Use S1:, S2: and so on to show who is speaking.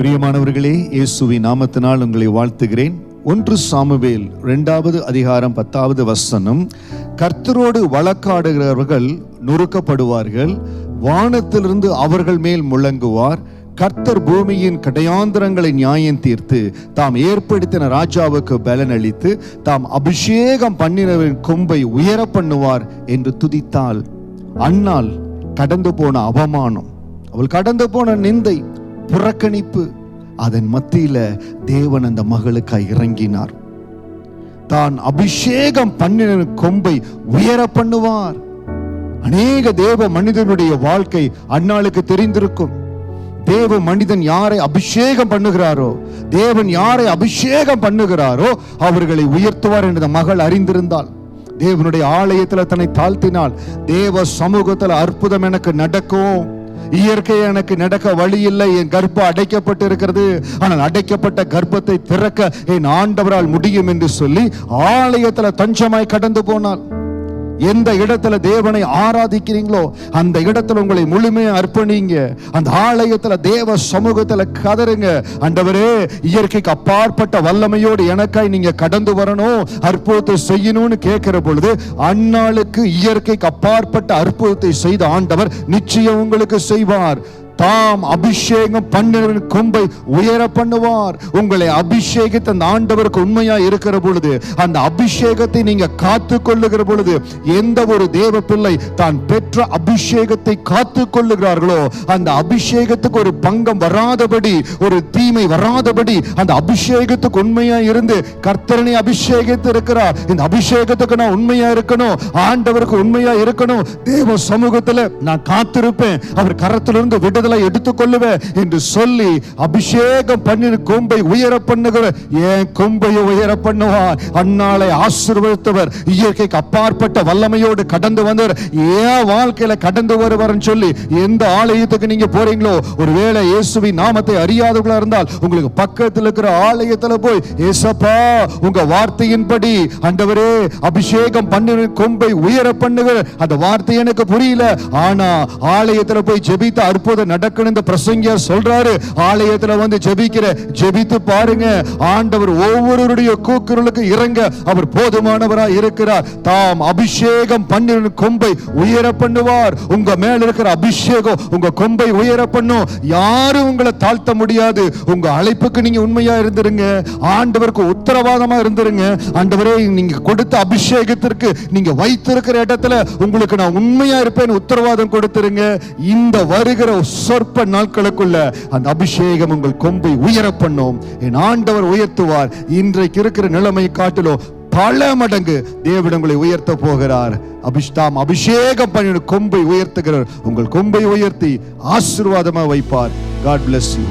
S1: பிரியமானவர்களே இயேசுவின் நாமத்தினால் உங்களை வாழ்த்துகிறேன். ஒன்று சாமுவேல் இரண்டாவது அதிகாரம் பத்தாவது வசனம். கர்த்தரோடு வழக்காடுகிறவர்கள் நொறுக்கப்படுவார்கள். வானத்திலிருந்து அவர்கள் மேல் முழங்குவார். கர்த்தர் பூமியின் கடையாந்திரங்களை நியாயம் தீர்த்து தாம் ஏற்படுத்தின ராஜாவுக்கு பலன் அளித்து தாம் அபிஷேகம் பண்ணினவரின் கொம்பை உயர பண்ணுவார் என்று துதித்தாள் அண்ணால் கடந்து போன அவமானம். அவள் கடந்து போன நிந்தை புறக்கணிப்பு. அதன் மத்தியில தேவன் அந்த மகளுக்காய் இறங்கினார். தான் அபிஷேகம் பண்ணின கொம்பை உயர பண்ணுவார். அநேக தேவ மனிதனுடைய வாழ்க்கை அன்னாளுக்கு தெரிந்திருக்கும். தேவ மனிதன் யாரை அபிஷேகம் பண்ணுகிறாரோ தேவன் யாரை அபிஷேகம் பண்ணுகிறாரோ அவர்களை உயர்த்துவார் என்ற மகள் அறிந்திருந்தாள். தேவனுடைய ஆலயத்தில் தன்னை தாழ்த்தினால் தேவ சமூகத்தில் அற்புதம் எனக்கு நடக்கும். இயற்கை எனக்கு நடக்க வழி இல்லை. என் கர்ப்பம் அடைக்கப்பட்டு இருக்கிறது ஆனால் அடைக்கப்பட்ட கர்ப்பத்தை திறக்க என் ஆண்டவரால் முடியும் என்று சொல்லி ஆலயத்துல தஞ்சமாய் கடந்து போனாள் எந்த இடத்துல தேவனை ஆராதிக்கிறீங்களோ அந்த இடத்துல உங்களை முழுமையாக அர்ப்பணிங்க. அந்த ஆலயத்துல தேவ சமூகத்துல கதறுங்க. அண்டவரே இயற்கைக்கு அப்பாற்பட்ட வல்லமையோடு எனக்காய் நீங்க கடந்து வரணும் அற்புதத்தை செய்யணும்னு கேட்கிற பொழுது அந்நாளுக்கு இயற்கைக்கு அப்பாற்பட்ட அற்புதத்தை செய்த ஆண்டவர் நிச்சயம் உங்களுக்கு செய்வார். தாம் அபிஷேகம் பண்ணினவன் கொம்பை உயர பண்ணுவார். உங்களை அபிஷேகித்த அந்த ஆண்டவருக்கு உண்மையா இருக்கிற பொழுது அந்த அபிஷேகத்தை நீங்க காத்து கொள்ளுகிற பொழுது எந்த ஒரு தேவ பிள்ளை தான் பெற்ற அபிஷேகத்தை காத்து கொள்ளுகிறார்களோ அந்த அபிஷேகத்துக்கு ஒரு பங்கம் வராதபடி ஒரு தீமை வராதபடி அந்த அபிஷேகத்துக்கு உண்மையா இருந்து கர்த்தரனை அபிஷேகித்து இருக்கிறார். இந்த அபிஷேகத்துக்கு நான் உண்மையா இருக்கணும் ஆண்டவருக்கு உண்மையா இருக்கணும். தேவ சமூகத்துல நான் காத்திருப்பேன். அவர் கரத்திலிருந்து விடுதலை எடுத்துக்கொள்ளுவேன் என்று சொல்லி அபிஷேகம் பண்ணின கொம்பை உயர பண்ணுகிற ஏன் கொம்பையை உயர பண்ணுவார்? அன்னாலை ஆசிர்வதித்தவர் இயற்கைக்கு அப்பாற்பட்ட வல்லமையோடு கடந்து வந்தவர் ஏன் வாழ்க்கையில கடந்து வருவார்னு சொல்லி எந்த ஆலயத்துக்கு நீங்க போறீங்களோ ஒருவேளை இயேசுவின் நாமத்தை அறியாதவர்களா இருந்தால் உங்களுக்கு பக்கத்தில் இருக்கிற ஆலயத்துல போய் ஏசப்பா உங்க வார்த்தையின்படி அண்டவரே அபிஷேகம் பண்ணின கொம்பை உயர பண்ணுகிற அந்த வார்த்தை எனக்கு புரியல. ஆனா ஆலயத்துல போய் ஜெபித்த அற்புதம் நடக்கணும் இந்த பிரசங்கியார் சொல்றாரு. ஆலயத்துல வந்து ஜெபிக்கிற ஜெபித்து பாருங்க. ஆண்டவர் ஒவ்வொருவருடைய கூக்குரலுக்கு இறங்க அவர் போதுமானவராய் இருக்கிறார். தாம் அபிஷேகம் பண்ணின கொம்பை உயர பண்ணுவார். உங்க மேல இருக்கிற அபிஷேகம் உங்க கொம்பை உயர பண்ணும். யாரும் உங்களை தாழ்த்த முடியாது. உங்க அழைப்புக்கு நீங்க உண்மையா இருந்துருங்க. ஆண்டவருக்கு உத்தரவாதமா இருந்துருங்க. ஆண்டவரே நீங்க கொடுத்த அபிஷேகத்திற்கு நீங்க வைத்திருக்கிற இடத்துல உங்களுக்கு நான் உண்மையா இருப்பேன் உத்தரவாதம் கொடுத்துருங்க. இந்த வருகிற சொற்ப நாட்களுக்குள்ள அந்த அபிஷேகம் உங்கள் கொம்பை உயர பண்ணும் என் ஆண்டவர் உயர்த்துவார். இன்றைக்கு இருக்கிற நிலைமை காட்டிலும் பல மடங்கு தேவிடங்களை உயர்த்த போகிறார். அபிஷ்தாம் அபிஷேகம் பண்ணின கொம்பை உயர்த்துகிறார் உங்கள் கொம்பை உயர்த்தி ஆசீர்வாதமா வைப்பார். God bless you